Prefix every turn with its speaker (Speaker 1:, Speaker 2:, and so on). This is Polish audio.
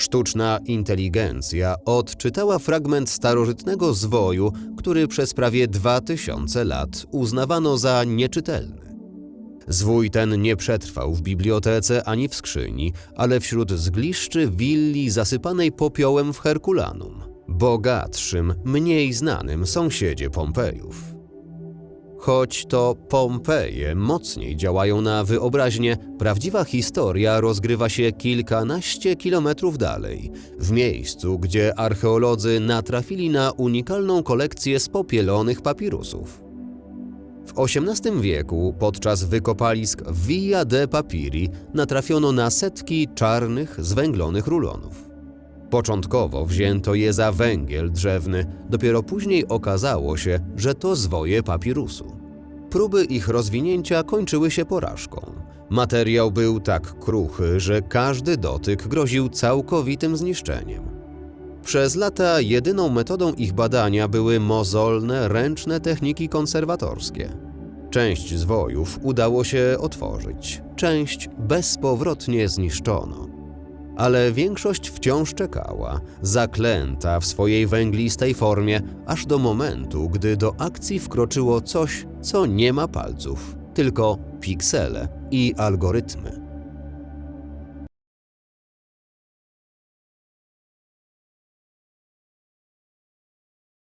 Speaker 1: Sztuczna inteligencja odczytała fragment starożytnego zwoju, który przez prawie 2000 lat uznawano za nieczytelny. Zwój ten nie przetrwał w bibliotece ani w skrzyni, ale wśród zgliszczy willi zasypanej popiołem w Herkulanum, bogatszym, mniej znanym sąsiedzie Pompejów. Choć to Pompeje mocniej działają na wyobraźnię, prawdziwa historia rozgrywa się kilkanaście kilometrów dalej, w miejscu, gdzie archeolodzy natrafili na unikalną kolekcję spopielonych papirusów. W XVIII wieku podczas wykopalisk Via de Papiri natrafiono na setki czarnych, zwęglonych rulonów. Początkowo wzięto je za węgiel drzewny, dopiero później okazało się, że to zwoje papirusu. Próby ich rozwinięcia kończyły się porażką. Materiał był tak kruchy, że każdy dotyk groził całkowitym zniszczeniem. Przez lata jedyną metodą ich badania były mozolne, ręczne techniki konserwatorskie. Część zwojów udało się otworzyć, część bezpowrotnie zniszczono. Ale większość wciąż czekała, zaklęta w swojej węglistej formie, aż do momentu, gdy do akcji wkroczyło coś, co nie ma palców, tylko piksele i algorytmy.